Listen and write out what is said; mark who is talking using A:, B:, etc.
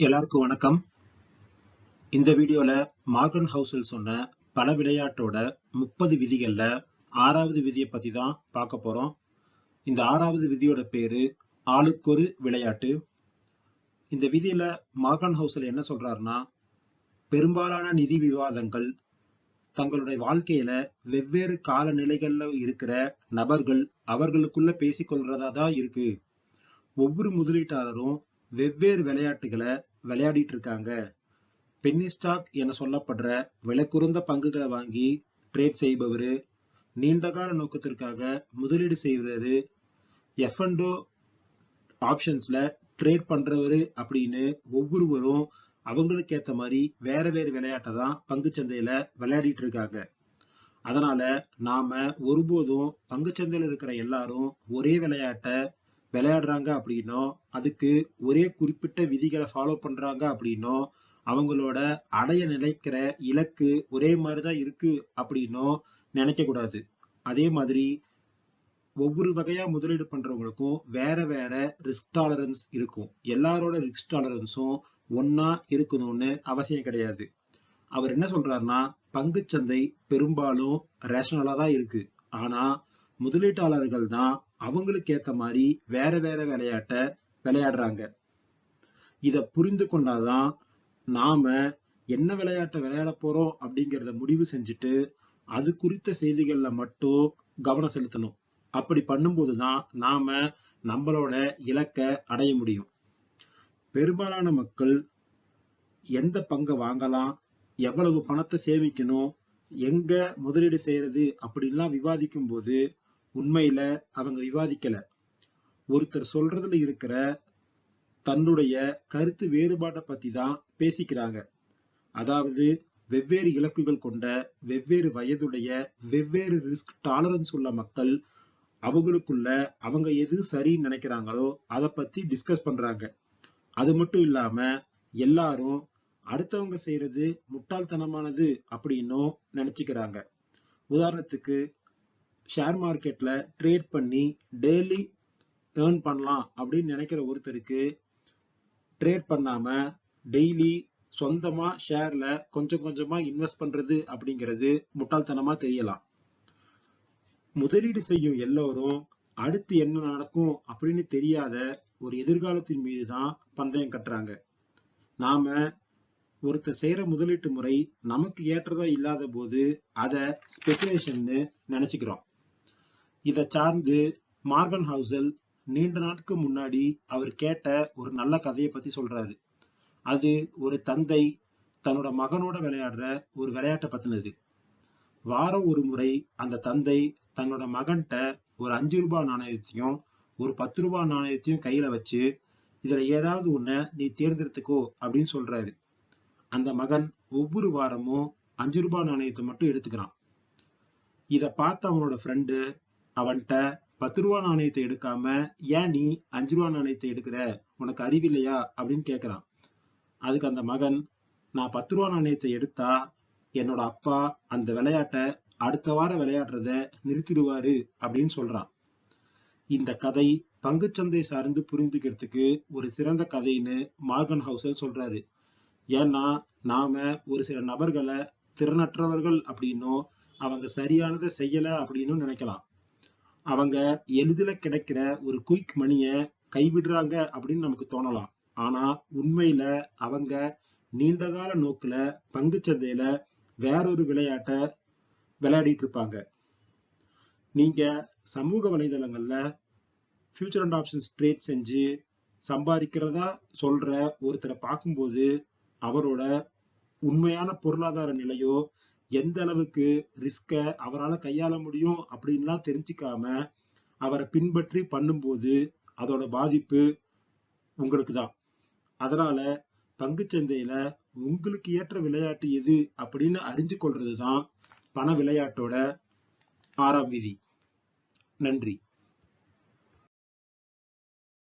A: எல்லாருக்கும் வணக்கம். இந்த வீடியோல மார்கன் ஹவுஸில் சொன்ன பல விளையாட்டோட முப்பது விதிகள்ல ஆறாவது விதியை பத்தி தான் பார்க்க போறோம். இந்த ஆறாவது விதியோட பேரு ஆளுக்கொரு விளையாட்டு. இந்த விதியில மார்கன் ஹவுஸில் என்ன சொல்றாருன்னா பெரும்பாலான நிதி விவாதங்கள் தங்களுடைய வாழ்க்கையில வெவ்வேறு காலநிலைகள்ல இருக்கிற நபர்கள் அவர்களுக்குள்ள பேசிக்கொள்றதா தான் இருக்கு. ஒவ்வொரு முதலீட்டாளரும் வெவ்வேறு விளையாட்டுகளை விளையாடிட்டு இருக்காங்க பென்னி ஸ்டாக் என சொல்லப்படுற விலை குறைந்த பங்குகளை வாங்கி ட்ரேட் செய்பவர் நீண்டகால நோக்கத்திற்காக முதலீடு செய்வது எஃப்என்டோ ஆப்ஷன்ஸில் ட்ரேட் பண்ணுறவர் அப்படின்னு ஒவ்வொருவரும் அவங்களுக்கு ஏற்ற மாதிரி வேற வேறு விளையாட்டை தான் பங்கு சந்தையில் விளையாடிட்டு இருக்காங்க அதனால நாம ஒருபோதும் பங்கு இருக்கிற எல்லாரும் ஒரே விளையாட்டை விளையாடுறாங்க அப்படின்னா அதுக்கு ஒரே குறிப்பிட்ட விதிகளை ஃபாலோ பண்றாங்க அப்படின்னோ அவங்களோட அடைய நினைக்கிற இலக்கு ஒரே மாதிரிதான் இருக்கு அப்படின்னோ நினைக்க கூடாது. அதே மாதிரி ஒவ்வொரு வகையா முதலீடு பண்றவங்களுக்கும் வேற வேற ரிஸ்க் டாலரன்ஸ் இருக்கும். எல்லாரோட ரிஸ்க் டாலரன்ஸும் ஒன்னா இருக்கணும்னு அவசியம் கிடையாது. அவர் என்ன சொல்றாருன்னா பங்குச்சந்தை பெரும்பாலும் ரேஷனலா தான் இருக்கு. ஆனா முதலீட்டாளர்கள் தான் அவங்களுக்கு ஏத்த மாதிரி வேற வேற விளையாட்ட விளையாடுறாங்க. இத புரிந்து கொண்டாதான் நாம என்ன விளையாட்டை விளையாட போறோம் அப்படிங்கறத முடிவு செஞ்சுட்டு அது குறித்த செய்திகள்ல மட்டும் கவனம் செலுத்தணும். அப்படி பண்ணும்போதுதான் நாம நம்மளோட இலக்கை அடைய முடியும். பெரும்பாலான மக்கள் எந்த பங்கை வாங்கலாம் எவ்வளவு பணத்தை சேமிக்கணும் எங்க முதலீடு செய்யறது அப்படின்லாம் விவாதிக்கும் போது உண்மையில அவங்க விவாதிக்கல. ஒருத்தர் சொல்றதுல இருக்கிற தன்னுடைய கருத்து வேறுபாட்டை பத்தி தான் பேசிக்கிறாங்க. அதாவது வெவ்வேறு இலக்குகள் கொண்ட வெவ்வேறு வயதுடைய வெவ்வேறு ரிஸ்க் டாலரன்ஸ் உள்ள மக்கள் அவங்களுக்குள்ள அவங்க எது சரின்னு நினைக்கிறாங்களோ அதை பத்தி டிஸ்கஸ் பண்றாங்க. அது மட்டும் இல்லாம எல்லாரும் அடுத்தவங்க செய்யறது முட்டாள்தனமானது அப்படின்னும் நினைச்சுக்கிறாங்க. உதாரணத்துக்கு ஷேர் மார்க்கெட்டில் ட்ரேட் பண்ணி டெய்லி ஏர்ன் பண்ணலாம் அப்படின்னு நினைக்கிற ஒருத்தருக்கு ட்ரேட் பண்ணாமல் டெய்லி சொந்தமாக ஷேரில் கொஞ்சம் கொஞ்சமாக இன்வெஸ்ட் பண்ணுறது அப்படிங்கிறது முட்டாள்தனமாக தெரியலாம். முதலீடு செய்யும் எல்லோரும் அடுத்து என்ன நடக்கும் அப்படின்னு தெரியாத ஒரு எதிர்காலத்தின் மீது தான் பந்தயம் கட்டுறாங்க. நாம ஒருத்தர் செய்யற முதலீட்டு முறை நமக்கு ஏற்றதா இல்லாத போது அதை ஸ்பெகுலேஷன்னு நினைச்சுக்கிறோம். இதை சார்ந்து மார்கன் ஹவுசல் நீண்ட நாட்கு முன்னாடி அவர் கேட்ட ஒரு நல்ல கதையை பத்தி சொல்றாரு. அது ஒரு தந்தை தன்னோட மகனோட விளையாடுற ஒரு விளையாட்டை பத்தினது. வாரம் ஒரு முறை அந்த தந்தை தன்னோட மகன்கிட்ட ஒரு அஞ்சு ரூபாய் நாணயத்தையும் ஒரு பத்து ரூபாய் நாணயத்தையும் கையில வச்சு இதுல ஏதாவது ஒன்ன நீ தேர்ந்தெடுத்துக்கோ அப்படின்னு சொல்றாரு. அந்த மகன் ஒவ்வொரு வாரமும் அஞ்சு ரூபாய் நாணயத்தை மட்டும் எடுத்துக்கிறான். இத பார்த்த அவனோட ஃப்ரெண்டு அவன்கிட்ட பத்து ரூபா நாணயத்தை எடுக்காம ஏன் நீ அஞ்சு ரூபா நாணயத்தை எடுக்கிற? உனக்கு அறிவில்லையா அப்படின்னு கேட்கிறான் அதுக்கு அந்த மகன் நான் பத்து ரூபா நாணயத்தை எடுத்தா என்னோட அப்பா அந்த விளையாட்டை அடுத்த வாரம் விளையாடுறத நிறுத்திடுவாரு அப்படின்னு சொல்றான். இந்த கதை பங்குச்சந்தை சார்ந்து புரிந்துக்கிறதுக்கு ஒரு சிறந்த கதைன்னு மார்கன் ஹவுசர் சொல்றாரு. ஏன்னா நாம ஒரு சில நபர்களை திறனற்றவர்கள் அப்படின்னும் அவங்க சரியானதை செய்யல அப்படின்னு நினைக்கலாம். அவங்க எளிதில கிடைக்கிற ஒரு குயிக் மணிய கைவிடுறாங்க அப்படின்னு நமக்கு தோணலாம். ஆனா உண்மையில அவங்க நீண்டகால நோக்குல பங்கு சந்தையில வேறொரு விளையாட்ட விளையாடிட்டு இருப்பாங்க. நீங்க சமூக வலைதளங்கள்ல ஃபியூச்சர் அண்ட் ஆப்ஷன்ஸ் ட்ரேட் செஞ்சு சம்பாதிக்கிறதா சொல்ற ஒருத்தரை பார்க்கும்போது அவரோட உண்மையான பொருளாதார நிலையோ எந்த அளவுக்கு ரிஸ்க அவரால் கையாள முடியும் அப்படின்லாம் தெரிஞ்சுக்காம அவரை பின்பற்றி பண்ணும்போது அதோட பாதிப்பு உங்களுக்கு தான் அதனால பங்குச்சந்தையில உங்களுக்கு ஏற்ற விளையாட்டு எது அப்படின்னு அறிஞ்சு கொள்றதுதான் பண விளையாட்டோட ஆறாம் விதி. நன்றி.